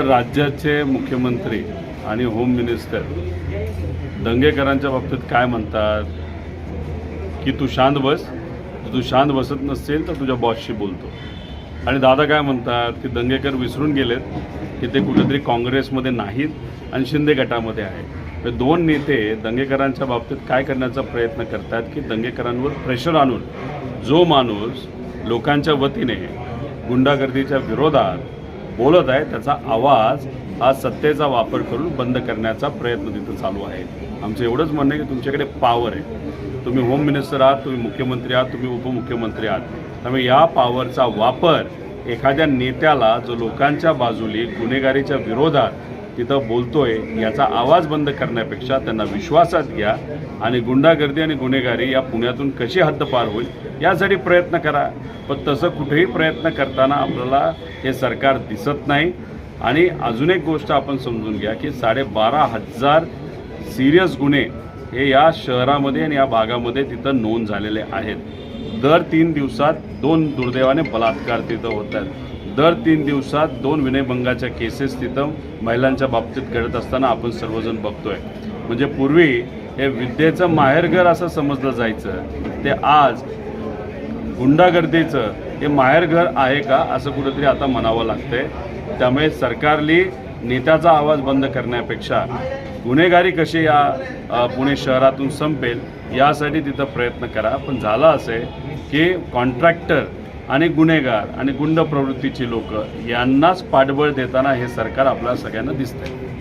राज्याचे मुख्यमंत्री आणि होम मिनिस्टर दंगेकरांच्या बाबतीत काय म्हणतात? की तू शांत बस. तू शांत बसत नसेल तर तुझ्या बॉसशी बोलतो. आणि दादा काय म्हणतात? की दंगेकर विसरून गेलेत की ते कुठेतरी काँग्रेसमध्ये नाहीत आणि शिंदे गटामध्ये आहे दोन नेते दंगेकरांच्या बाबतीत काय करण्याचा प्रयत्न करतात? की दंगेकरांवर प्रेशर आणून जो माणूस लोकांच्या वतीने गुंडागर्दीच्या विरोधात बोलत आहे त्याचा आवाज हा सत्तेचा वापर करून बंद करण्याचा प्रयत्न तिथं चालू आहे. आमचं एवढंच म्हणणं आहे की तुमच्याकडे पॉवर आहे. तुम्ही होम मिनिस्टर आहात तुम्ही मुख्यमंत्री आहात तुम्ही उपमुख्यमंत्री आहात. त्यामुळे या पॉवरचा वापर एखाद्या नेत्याला जो लोकांच्या बाजूली गुन्हेगारीच्या विरोधात तिथं बोलतोय याचा आवाज बंद करण्यापेक्षा त्यांना विश्वासात घ्या आणि गुंडागर्दी आणि गुन्हेगारी या पुण्यातून कशी हद्दपार होईल यासाठी प्रयत्न करा. पण तसं कुठेही प्रयत्न करताना आपल्याला हे सरकार दिसत नाही. आणि अजून एक गोष्ट आपण समजून घ्या की साडेबारा हजार सिरियस गुन्हे हे या शहरामध्ये आणि या भागामध्ये तिथं नोंद झालेले आहेत. दर तीन दिवसात दोन दुर्दैवाने बलात्कार तिथं होत आहेत. दर तीन दिवसात दोन विनयभंगाच्या केसेस तिथं महिलांच्या बाबतीत घडत असताना आपण सर्वजण बघतोय. म्हणजे पूर्वी हे विद्येचं माहेरघर असं समजलं जायचं. ते आज गुंडागर्दीचं हे माहेरघर आहे का असं कुठंतरी आता म्हणावं लागतंय. त्यामुळे सरकारली नेत्याचा आवाज बंद करण्यापेक्षा गुन्हेगारी कशी या पुणे शहरातून संपेल यासाठी तिथं प्रयत्न करा. पण झालं असं आहे की कॉन्ट्रॅक्टर आणि गुन्हेगार आणि गुंड प्रवृत्तीची लोक यांनाच पाठबळ देताना हे सरकार आपल्या सगळ्यांना दिसतंय.